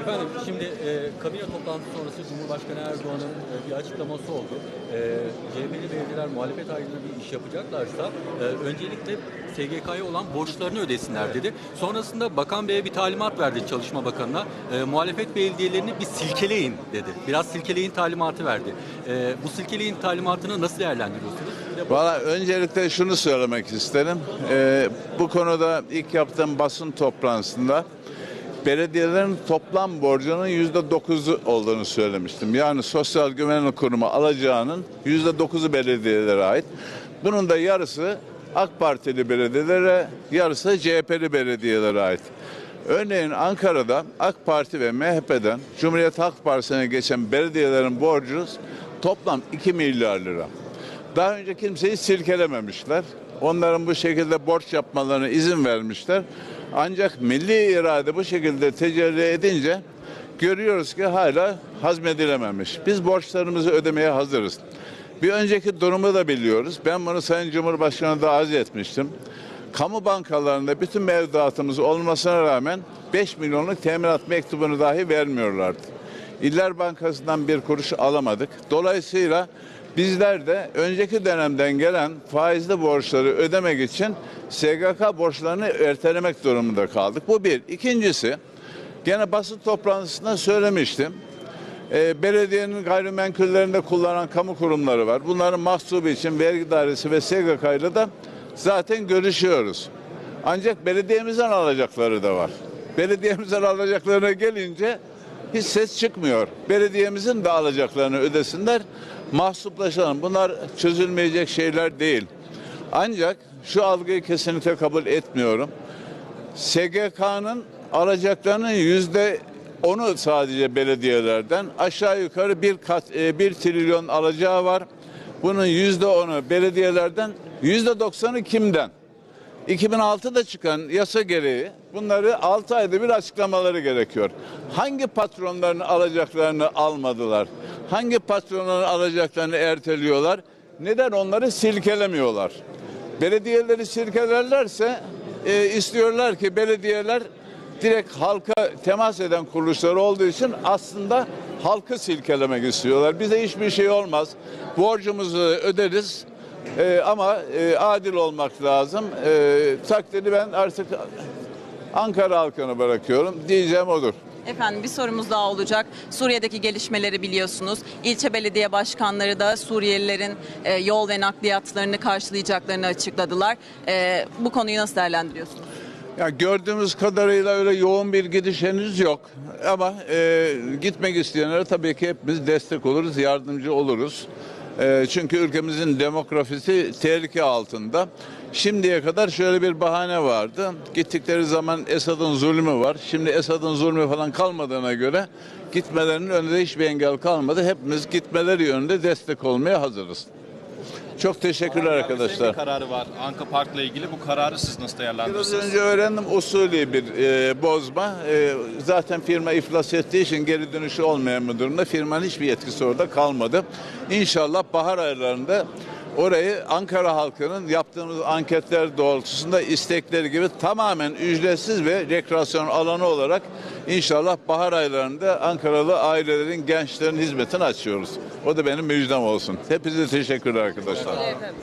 Efendim şimdi e, kabine toplantısı sonrası Cumhurbaşkanı Erdoğan'ın e, bir açıklaması oldu. E, CHP'li belediyeler muhalefet ayrılığı bir iş yapacaklarsa e, öncelikle SGK'ya olan borçlarını ödesinler dedi. Sonrasında Bakan Bey'e bir talimat verdi Çalışma Bakanı'na. E, muhalefet belediyelerini bir silkeleyin dedi. Biraz silkeleyin talimatı verdi. E, bu silkeleyin talimatını nasıl değerlendiriyorsunuz? Valla öncelikle şunu söylemek isterim. Ee, bu konuda ilk yaptığım basın toplantısında belediyelerin toplam borcunun yüzde dokuzu olduğunu söylemiştim. Yani Sosyal Güvenlik Kurumu alacağının yüzde dokuzu belediyelere ait. Bunun da yarısı AK Partili belediyelere, yarısı CHP'li belediyelere ait. Örneğin Ankara'da AK Parti ve MHP'den Cumhuriyet Halk Partisi'ne geçen belediyelerin borcu toplam 2 milyar lira. Daha önce kimseyi silkelememişler. Onların bu şekilde borç yapmalarına izin vermişler. Ancak milli irade bu şekilde tecelli edince görüyoruz ki hala hazmedilememiş. Biz borçlarımızı ödemeye hazırız. Bir önceki durumu da biliyoruz. Ben bunu Sayın Cumhurbaşkanı'na da arz etmiştim. Kamu bankalarında bütün mevduatımız olmasına rağmen 5 milyonluk teminat mektubunu dahi vermiyorlardı. İller Bankası'ndan bir kuruş alamadık. Dolayısıyla bizler de önceki dönemden gelen faizli borçları ödemek için SGK borçlarını ertelemek durumunda kaldık. Bu bir. İkincisi, gene basın toplantısında söylemiştim. E, belediyenin gayrimenkullerinde kullanan kamu kurumları var. Bunların mahsubu için vergi dairesi ve SGK ile de zaten görüşüyoruz. Ancak belediyemizden alacakları da var. Belediyemizden alacaklarına gelince hiç ses çıkmıyor. Belediyemizin de alacaklarını ödesinler. Mahsuplaşalım. Bunlar çözülmeyecek şeyler değil. Ancak şu algıyı kesinlikle kabul etmiyorum. SGK'nın alacaklarının yüzde onu sadece belediyelerden aşağı yukarı bir kat e, bir trilyon alacağı var. Bunun yüzde onu belediyelerden yüzde doksanı kimden? 2006'da çıkan yasa gereği bunları 6 ayda bir açıklamaları gerekiyor. Hangi patronların alacaklarını almadılar? Hangi patronların alacaklarını erteliyorlar? Neden onları silkelemiyorlar? Belediyeleri silkelerlerse e, istiyorlar ki belediyeler direkt halka temas eden kuruluşlar olduğu için aslında halkı silkelemek istiyorlar. Bize hiçbir şey olmaz. Borcumuzu öderiz. Ee, ama e, adil olmak lazım. Ee, takdiri ben artık Ankara halkına bırakıyorum. Diyeceğim odur. Efendim bir sorumuz daha olacak. Suriye'deki gelişmeleri biliyorsunuz. İlçe belediye başkanları da Suriyelilerin e, yol ve nakliyatlarını karşılayacaklarını açıkladılar. E, bu konuyu nasıl değerlendiriyorsunuz? Ya gördüğümüz kadarıyla öyle yoğun bir gidiş henüz yok. Ama e, gitmek isteyenlere tabii ki hepimiz destek oluruz, yardımcı oluruz. E, çünkü ülkemizin demografisi tehlike altında. Şimdiye kadar şöyle bir bahane vardı. Gittikleri zaman Esad'ın zulmü var. Şimdi Esad'ın zulmü falan kalmadığına göre gitmelerinin önünde hiçbir engel kalmadı. Hepimiz gitmeleri yönünde destek olmaya hazırız. Çok teşekkürler arkadaşlar. Bir kararı var Anka Park'la ilgili. Bu kararı siz nasıl Biraz değerlendirirsiniz? önce öğrendim usulü bir e, bozma. E, zaten firma iflas ettiği için geri dönüşü olmayan bir durumda firmanın hiçbir yetkisi orada kalmadı. İnşallah bahar aylarında orayı Ankara halkının yaptığımız anketler doğrultusunda istekleri gibi tamamen ücretsiz ve rekreasyon alanı olarak inşallah bahar aylarında Ankaralı ailelerin, gençlerin hizmetini açıyoruz. O da benim müjdem olsun. Hepinize teşekkürler arkadaşlar. Evet, evet.